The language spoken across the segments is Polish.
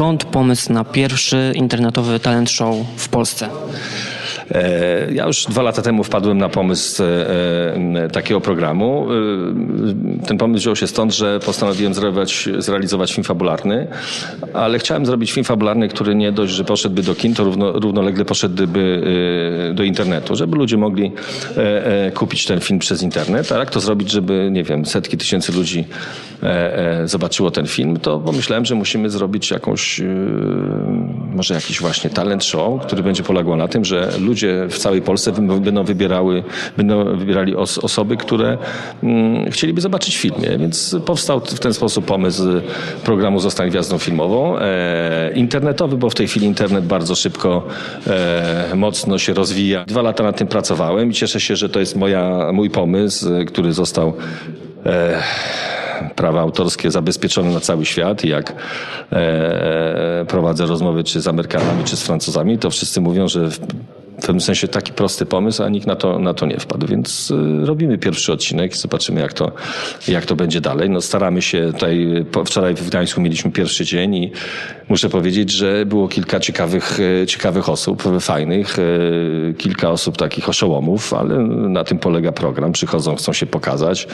Skąd pomysł na pierwszy internetowy talent show w Polsce? E, ja już dwa lata temu wpadłem na pomysł e, e, takiego programu. Ten pomysł wziął się stąd, że postanowiłem zrealizować, zrealizować film fabularny, ale chciałem zrobić film fabularny, który nie dość, że poszedłby do kin, to równo, równolegle poszedłby do internetu, żeby ludzie mogli kupić ten film przez internet. A jak to zrobić, żeby, nie wiem, setki tysięcy ludzi zobaczyło ten film, to pomyślałem, że musimy zrobić jakąś, może jakiś właśnie talent show, który będzie polegał na tym, że ludzie ludzie w całej Polsce będą wybierały, będą wybierali os osoby, które mm, chcieliby zobaczyć film. Więc powstał w ten sposób pomysł programu Zostań Gwiazdą Filmową. E, internetowy, bo w tej chwili internet bardzo szybko, e, mocno się rozwija. Dwa lata nad tym pracowałem i cieszę się, że to jest moja, mój pomysł, który został e, prawa autorskie zabezpieczone na cały świat jak e, prowadzę rozmowy czy z Amerykanami, czy z Francuzami, to wszyscy mówią, że w pewnym sensie taki prosty pomysł, a nikt na to, na to nie wpadł. Więc y, robimy pierwszy odcinek i zobaczymy, jak to, jak to będzie dalej. No, staramy się tutaj, wczoraj w Gdańsku mieliśmy pierwszy dzień i muszę powiedzieć, że było kilka ciekawych, y, ciekawych osób, fajnych, y, kilka osób takich oszołomów, ale na tym polega program. Przychodzą, chcą się pokazać,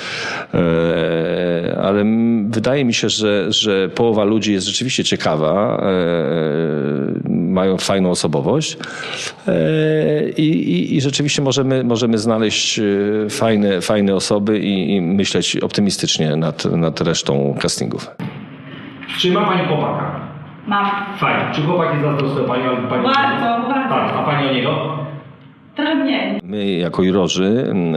ale wydaje mi się, że, że połowa ludzi jest rzeczywiście ciekawa, mają fajną osobowość i, i, i rzeczywiście możemy, możemy znaleźć e, fajne, fajne osoby i, i myśleć optymistycznie nad, nad resztą castingów. Czy ma Pani chłopaka? Mam. Fajnie. Czy chłopak jest zazdrosny o Panią? albo Pani... Bardzo, bardzo. Tak, a Pani o niego? My jako jurorzy mm,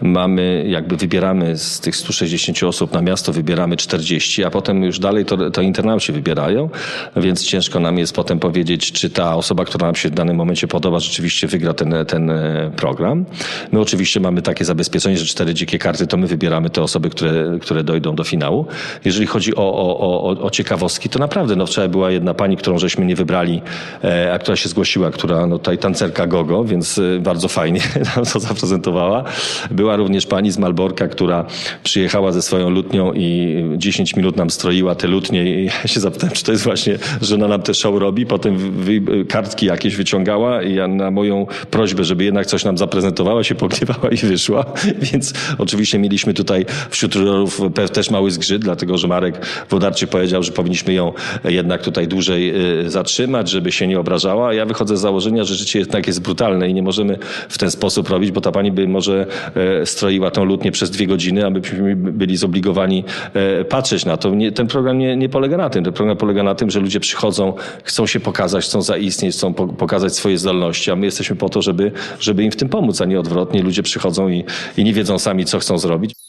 mamy, jakby wybieramy z tych 160 osób na miasto, wybieramy 40, a potem już dalej to, to internauci wybierają, więc ciężko nam jest potem powiedzieć, czy ta osoba, która nam się w danym momencie podoba, rzeczywiście wygra ten, ten e, program. My oczywiście mamy takie zabezpieczenie, że cztery dzikie karty to my wybieramy te osoby, które, które dojdą do finału. Jeżeli chodzi o, o, o, o ciekawostki, to naprawdę, no wczoraj była jedna pani, którą żeśmy nie wybrali, e, a która się zgłosiła, która, no tutaj tancerka Gogo, więc e, bardzo fajnie nam to zaprezentowała. Była również pani z Malborka, która przyjechała ze swoją lutnią i 10 minut nam stroiła te lutnie i ja się zapytałem, czy to jest właśnie, że ona nam te show robi. Potem kartki jakieś wyciągała i ja na moją prośbę, żeby jednak coś nam zaprezentowała, się pogniewała i wyszła. Więc oczywiście mieliśmy tutaj wśród jurorów też mały zgrzyt, dlatego że Marek Wodarczyk powiedział, że powinniśmy ją jednak tutaj dłużej y, zatrzymać, żeby się nie obrażała. Ja wychodzę z założenia, że życie jednak jest brutalne i nie możemy w ten sposób robić, bo ta pani by może e, stroiła tą lutnię przez dwie godziny, abyśmy byli zobligowani e, patrzeć na to. Nie, ten program nie, nie polega na tym. Ten program polega na tym, że ludzie przychodzą, chcą się pokazać, chcą zaistnieć, chcą po, pokazać swoje zdolności, a my jesteśmy po to, żeby, żeby im w tym pomóc, a nie odwrotnie. Ludzie przychodzą i, i nie wiedzą sami, co chcą zrobić.